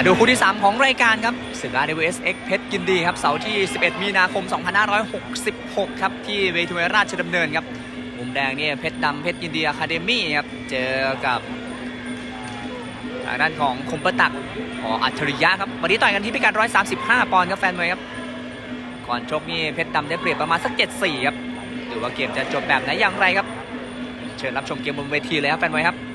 มาดูคู่ที่ 3 ของรายการครับศึก RWS X เพชรยินดีครับเสาร์ที่ 11 มีนาคม 2566 ครับ ที่เวทีมวยราชดำเนินครับ มุมแดงเนี่ยเพชรดำเพชรยินดีอะคาเดมี่ครับ เจอกับทางด้านของคมประตักขออัจฉริยะครับ วันนี้ต่อยกันที่พิกัด 135 ปอนด์ครับแฟนมวยครับ ก่อนชกนี่เพชรดำได้เปรียบประมาณสัก 7-4 ครับดูว่าเกมจะจบแบบไหนอย่างไรครับ เชิญรับชมเกมบนเวทีเลยครับแฟนมวยครับ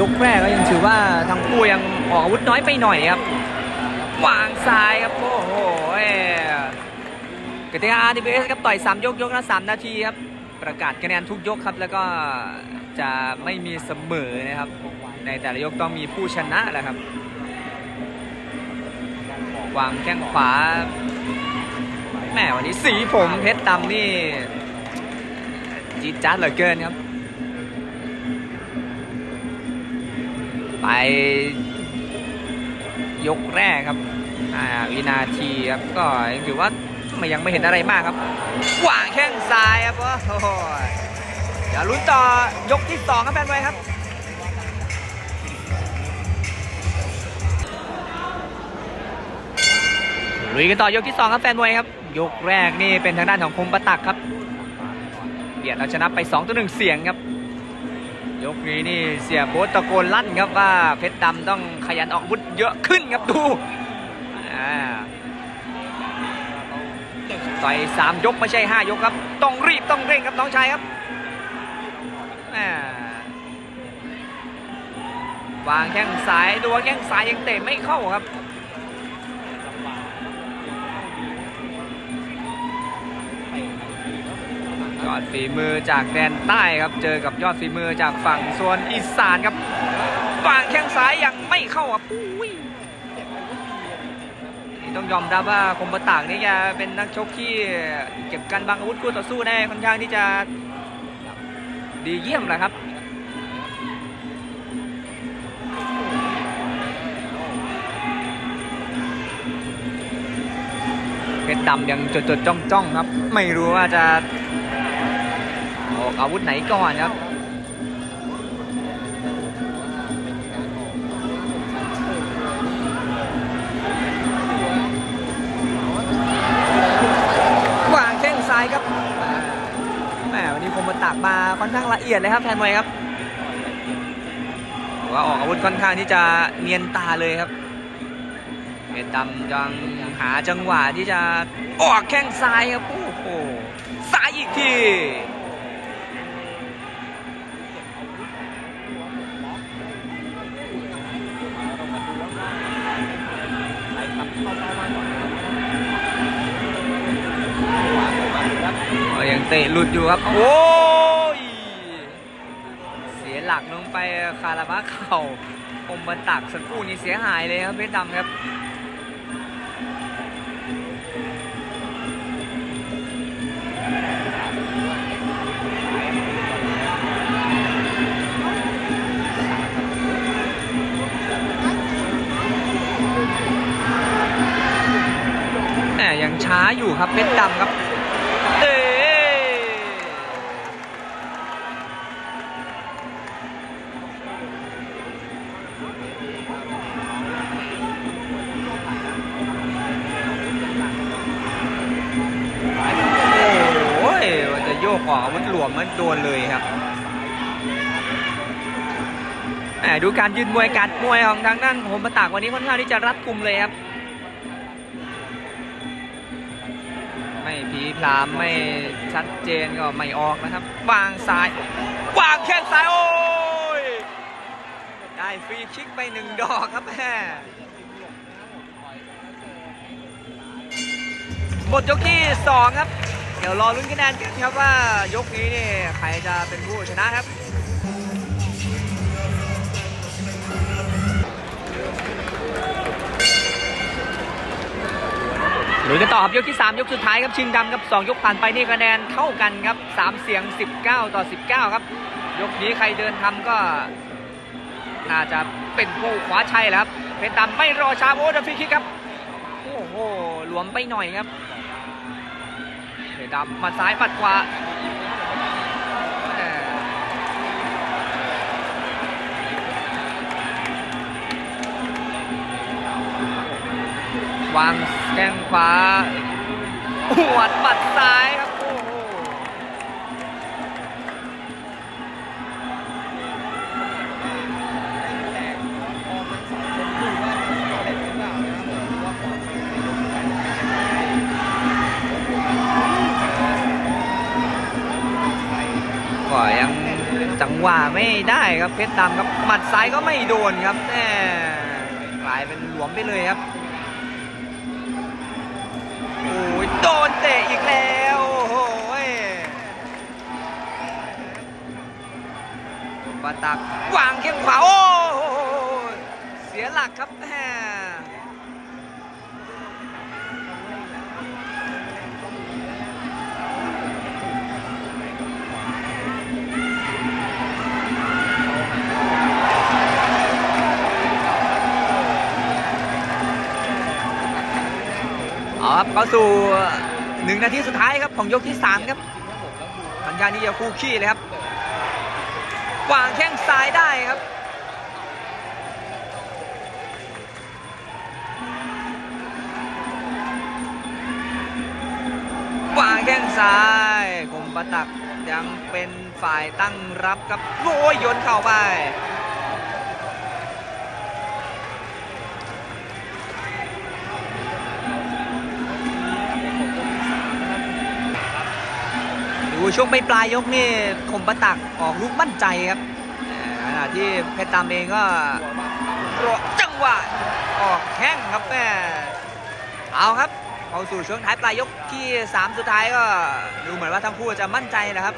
ยกแรกก็ยังถือว่าทั้งคู่ยังออกอาวุธน้อยไปหน่อยครับวางซ้ายครับโอ้โหกติกา RDBS ครับต่อย 3 ยกยกละ3นาทีครับประกาศคะแนนทุกยกครับ แล้วก็จะไม่มีเสมอนะครับ ในแต่ละยกต้องมีผู้ชนะแหละครับวางแข้งขวาแหมวันนี้สีผมเพชรดำนี่จี๊ดจ๊าดเหลือเกินครับ ไป ยกแรกครับวินาทีครับก็ยังถือว่าไม่ยังไม่เห็นอะไรมากครับหวางแข้งซ้ายครับโอ้โหเดี๋ยวลุ้นต่อยกที่สองครับแฟนบอยครับลุยกันต่อยกที่สองครับแฟนมวยครับยกแรกนี่เป็นทางด้านของคมประตักครับเบียดเอาชนะไป2ต่อ1เสียงครับ ยกนี้นี่เสียโบ๊ทตะโกนลั่นครับว่าเพชรดำต้องขยันออกอาวุธเยอะขึ้นครับดูอ่าต่อยสามยกไม่ใช่ห้ายกครับ ต้องรีบต้องเร่งครับน้องชายครับวางแข้งซ้ายดูว่าแข้งซ้ายยังเตะไม่เข้าครับ อดฝีมือจากแดนใต้ครับ เจอกับยอดฝีมือจากฝั่งส่วนอีสานครับวางแข้งซ้ายยังไม่เข้าครับอุ้ยต้องยอมรับว่าคมประต่ากนี่แกเป็นนักชกที่เก็บการบังอาวุธคู่ต่อสู้ได้ค่อนข้างที่จะดีเยี่ยมแหละครับเพชรดำยังจดจดจ้องจ้องครับ ไม่รู้ว่าจะ กอาวุธไหนก่อนครับวางแข้งซ้ายครับแหมวันนี้คมมาตากมาค่อนข้างละเอียดเลยครับแทนมวยครับว่าออกอาวุธค่อนข้างที่จะเนียนตาเลยครับเพชรดำยังหาจังหวะที่จะออกแข้งซ้ายครับโอ้โหซ้ายอีกที ยังเตะหลุดอยู่ครับ โอ้ย เสียหลักลงไปคาราบะเข่าอมบันตักสักครู่นี้เสียหายเลยครับเพชรดำครับแหมยังช้าอยู่ครับเพชรดำครับ วุธหลวมมันโดนเลยครับแหมดูการยืนมวยการมวยของทางด้านโฮมปะตากวันนี้ค่อนข้างที่จะรัดกุมเลยครับ ไม่ผีพรามไม่ชัดเจนก็ไม่ออกนะครับ วางซ้ายวางแข้งซ้ายโอ้ยได้ฟรีคิกไปหนึ่งดอกครับแม่หมดยกที่2ครับ เดี๋ยวรอลุ้นคะแนนกันครับว่ายกนี้นี่ใครจะเป็นผู้ชนะครับลุยกันต่อครับยกที่ 3 ยกสุดท้ายครับชิงดำครับ 2 ยกผ่านไปนี่คะแนนเท่ากันครับ 3 เสียง 19 ต่อ 19 ครับ ยกนี้ใครเดินทำก็ น่าจะเป็นผู้คว้าชัยแล้วครับเพชรดำไม่รอช้าโอ้ดับฟรีคิกครับ โอ้โหหลวมไปหน่อยครับ ดำหมัดซ้ายหมัดขวาแหม่วางแข้งขวาหวดหมัดซ้ายครับ งหวะไม่ได้ครับเพชรดำครับหมัดซ้ายก็ไม่โดนครับแหมกลายเป็นหลวมไปเลยครับโอ้ยโดนเตะอีกแล้วโอ้โหยปาตักวางเข้มขวาโอ้โหเสียหลักครับแหม เข้าสู่หนึ่งนาทีสุดท้ายครับของยกที่3ครับสัญญาณนี้จะคู่ขี้เลยครับวางแข้งซ้ายได้ครับวางแข้งซ้ายคมประตักยังเป็นฝ่ายตั้งรับครับโอ้ยโยนเข้าไป ดูช่วงปลายปลายยกนี่คมประตักออกลูกมั่นใจครับขณะที่เพชรตามเองก็รอจังหวะออกแข้งครับแม่เอาครับเข้าสู่ช่วงท้ายปลายยกที่ 3 สุดท้ายก็ดูเหมือนว่าทั้งคู่จะมั่นใจนะครับ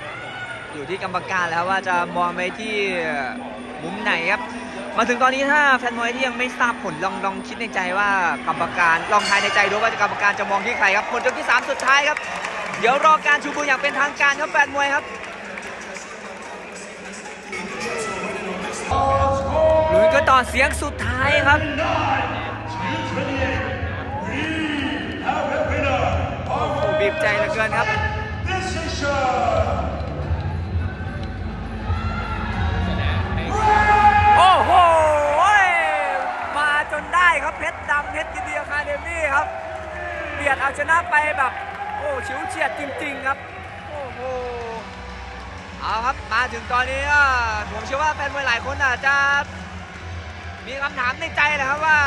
อยู่ที่กรรมการแล้วว่าจะมองไปที่มุมไหนครับ มาถึงตอนนี้ถ้าแฟนมวยที่ยังไม่ทราบผลลองลองคิดในใจว่ากรรมการลองทายในใจดูว่ากรรมการจะมองที่ใครครับหมดยกที่ 3 สุดท้ายครับ เดี๋ยวรอการชูมืออย่างเป็นทางการครับแฟนมวยครับลุยกันต่อเสียงสุดท้ายครับโอ้บีบใจเหลือเกินครับโอ้โหมาจนได้ครับเพชรดำเพชรยินดีอะคาเดมี่ครับเบียดเอาชนะไปแบบ โอ้ชิวเฉียดจริง ๆ ครับ โอ้โห เอาครับ มาถึงตอนนี้ผมเชื่อว่าแฟนมวยหลายคนอาจจะมีคำถามในใจแหละครับว่า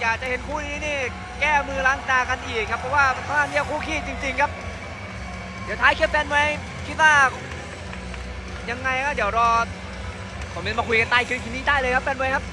อยากจะเห็นคู่นี้นี่แก้มือล้างตากันอีกครับ เพราะว่าค่อนข้างเรียกคู่ขี้จริง ๆ ครับ เดี๋ยวท้ายคลิปแฟนมวยคิดว่ายังไงก็เดี๋ยวรอคอมเมนต์มาคุยกันใต้คลิปนี้ได้เลยครับแฟนมวยครับ